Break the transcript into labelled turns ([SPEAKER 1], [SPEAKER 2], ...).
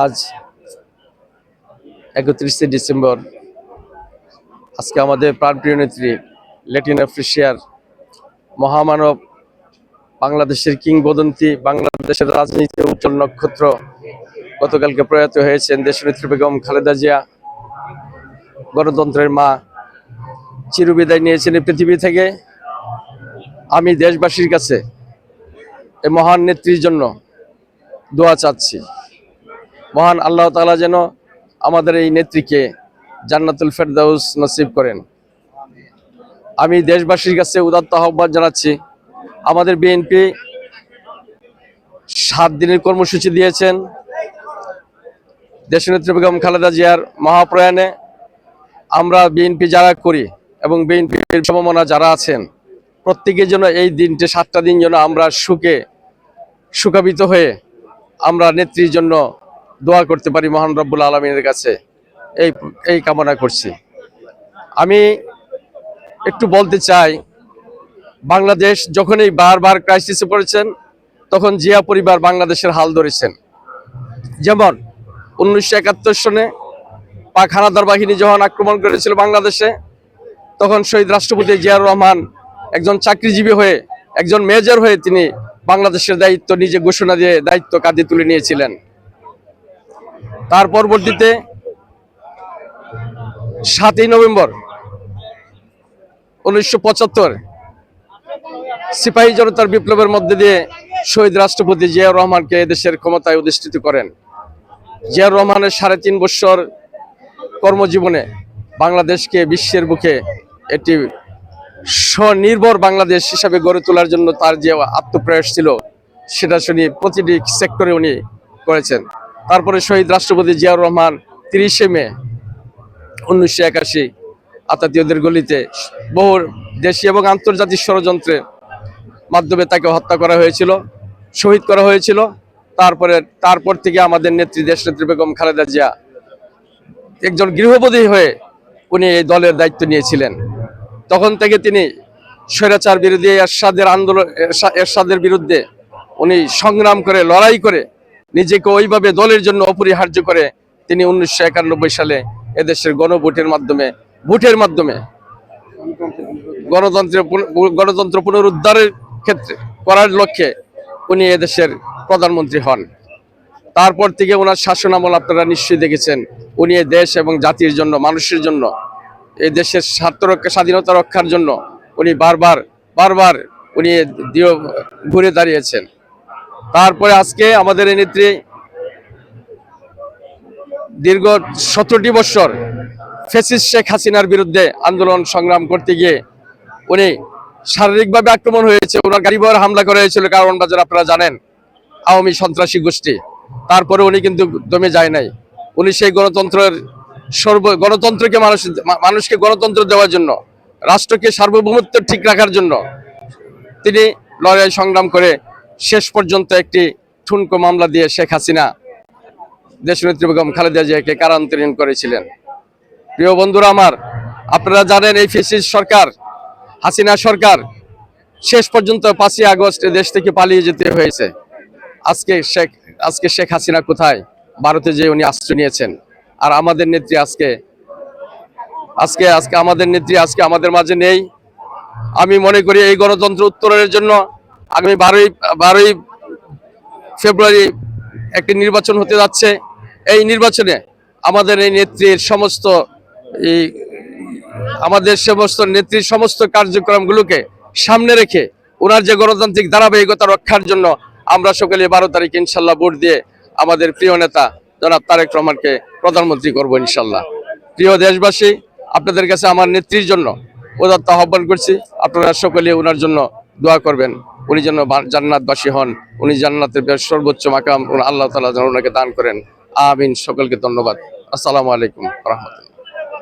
[SPEAKER 1] আজ একত্রিশে ডিসেম্বর। আজকে আমাদের প্রাণপ্রিয় নেত্রী ল্যাটিন আফ্রিশিয়ার মহামানব বাংলাদেশের কিংবদন্তি, বাংলাদেশের রাজনীতির উজ্জ্বল নক্ষত্র গতকালকে প্রয়াত হয়েছেন দেশনেত্রী বেগম খালেদা জিয়া। গণতন্ত্রের মা, চিরবিদায় নিয়েছেন এই পৃথিবী থেকে। আমি দেশবাসীর কাছে এই মহান নেত্রীর জন্য দোয়া চাচ্ছি। মহান আল্লাহ তাআলা যেন আমাদের এই নেত্রীকে জান্নাতুল ফেরদাউস নসিব করেন। আমি দেশবাসীর কাছে উদাত্ত আহ্বান জানাচ্ছি, আমাদের বিএনপি সাত দিনের কর্মসূচি দিয়েছেন। দেশনেত্রী বেগম খালেদা জিয়ার মহাপ্রয়াণে আমরা বিএনপি যারা করি এবং বিএনপির সমমনা যারা আছেন প্রত্যেকের জন্য এই দিনটি সাতটা দিন যেন আমরা সুখে, সুখাবিত হয়ে আমরা নেত্রীর জন্য দোয়া করতে পারি মহান রব্বুল আলমিনের কাছে। এই এই কামনা করছি। আমি একটু বলতে চাই, বাংলাদেশ যখনই বারবার ক্রাইসিসে পড়েছেন, তখন জিয়া পরিবার বাংলাদেশের হাল ধরেছেন। যেমন উনিশশো একাত্তর সনে পাক হানাদার বাহিনী যখন আক্রমণ করেছিল বাংলাদেশে, তখন শহীদ রাষ্ট্রপতি জিয়াউর রহমান একজন চাকরিজীবী হয়ে, একজন মেজর হয়ে তিনি বাংলাদেশের দায়িত্ব নিজে ঘোষণা দিয়ে দায়িত্ব কাঁধে তুলে নিয়েছিলেন। তার পরবর্তীতে সাতই নভেম্বর উনিশশো পঁচাত্তর সিপাহী জনতার বিপ্লবের মধ্যে দিয়ে শহীদ রাষ্ট্রপতি জিয়াউর রহমানকে দেশের ক্ষমতায় অধিষ্ঠিত করেন। জিয়াউর রহমানের সাড়ে তিন বছর কর্মজীবনে বাংলাদেশকে বিশ্বের বুকে একটি স্বনির্ভর বাংলাদেশ হিসাবে গড়ে তোলার জন্য তার যে আত্মপ্রয়াস ছিল, সেটা শুনি প্রতিটি সেক্টরে উনি করেছেন। তারপরে শহীদ রাষ্ট্রপতি জিয়াউর রহমান তিরিশে মে উনিশশো একাশি আতাতীয়দের গলিতে বহু দেশি এবং আন্তর্জাতিক ষড়যন্ত্রের মাধ্যমে তাকে হত্যা করা হয়েছিল, শহীদ করা হয়েছিল। তারপরে, তারপর থেকে আমাদের নেত্রী দেশনেত্রী বেগম খালেদা জিয়া একজন গৃহবধূ হয়ে উনি এই দলের দায়িত্ব নিয়েছিলেন। তখন থেকে তিনি স্বৈরাচার বিরোধী এরশাদের আন্দোলন এরশাদের বিরুদ্ধে উনি সংগ্রাম করে, লড়াই করে নিজেকে ওইভাবে দলের জন্য অপরিহার্য করে তিনি উনিশশো একানব্বই সালে এদেশের গণভোটের মাধ্যমে, ভোটের মাধ্যমে গণতন্ত্রের গণতন্ত্র পুনরুদ্ধারের ক্ষেত্রে করার লক্ষ্যে উনি এদেশের প্রধানমন্ত্রী হন। তারপর থেকে ওনার শাসনামল আপনারা নিশ্চয়ই দেখেছেন, উনি দেশ এবং জাতির জন্য, মানুষের জন্য এই দেশের স্বার্থ রক্ষা, স্বাধীনতা রক্ষার জন্য উনি বারবার বারবার উনি দিও ঘুরে দাঁড়িয়েছেন। তারপরে আজকে আমাদের এই নেত্রী দীর্ঘ সতেরোটি বছর ফেসিস শেখ হাসিনার বিরুদ্ধে আন্দোলন সংগ্রাম করতে গিয়ে উনি শারীরিকভাবে আক্রমণ হয়েছে, ওনার গাড়ি হামলা করা হয়েছিল, কারণ বাজার আপনারা জানেন, আওয়ামী সন্ত্রাসী গোষ্ঠী। তারপরে উনি কিন্তু দমে যায় নাই। উনি সেই গণতন্ত্রের সর্ব গণতন্ত্রকে মানুষ মানুষকে গণতন্ত্র দেওয়ার জন্য, রাষ্ট্রকে সার্বভৌমত্ব ঠিক রাখার জন্য তিনি লড়াই সংগ্রাম করে শেষ পর্যন্ত একটি ঠুনকো মামলা দিয়ে শেখ হাসিনা দেশনেত্রী বেগম খালেদা জিয়াকে কারান্তরীণ করেছিলেন। প্রিয় বন্ধুরা আমার, আপনারা জানেন এই ফেসিস সরকার, হাসিনা সরকার শেষ পর্যন্ত পাঁচই আগস্ট দেশ থেকে পালিয়ে যেতে হয়েছে। আজকে শেখ আজকে শেখ হাসিনা কোথায়? ভারতে যে উনি আশ্রয় নিয়েছেন। আর আমাদের নেত্রী আজকে। আজকে আজকে আমাদের নেত্রী, আজকে আমাদের মাঝে নেই। আমি মনে করি এই গণতন্ত্র উত্তরণের জন্য আগামী বারোই বারোই ফেব্রুয়ারি একটি নির্বাচন হতে যাচ্ছে। এই নির্বাচনে আমাদের এই নেত্রীর সমস্ত এই, আমাদের সমস্ত নেত্রীর সমস্ত কার্যক্রমগুলোকে সামনে রেখে ওনার যে গণতান্ত্রিক ধারাবাহিকতা রক্ষার জন্য আমরা সকলে বারো তারিখ ইনশাল্লাহ ভোট দিয়ে আমাদের প্রিয় নেতা জনাব তারেক রহমানকে প্রধানমন্ত্রী করব ইনশাল্লাহ। প্রিয় দেশবাসী, আপনাদের কাছে আমার নেত্রীর জন্য উদাত্ত আহ্বান করছি। আপনারা সকলে ওনার জন্য দোয়া করবেন। উনি যেন জান্নাতবাসী হন। উনি জান্নাতের সর্বোচ্চ মাকাম। আল্লাহ তালা যেন ওনাকে দান করেন। আমিন। সকলকে ধন্যবাদ। আসসালামু আলাইকুম রহমতুল্লাহ।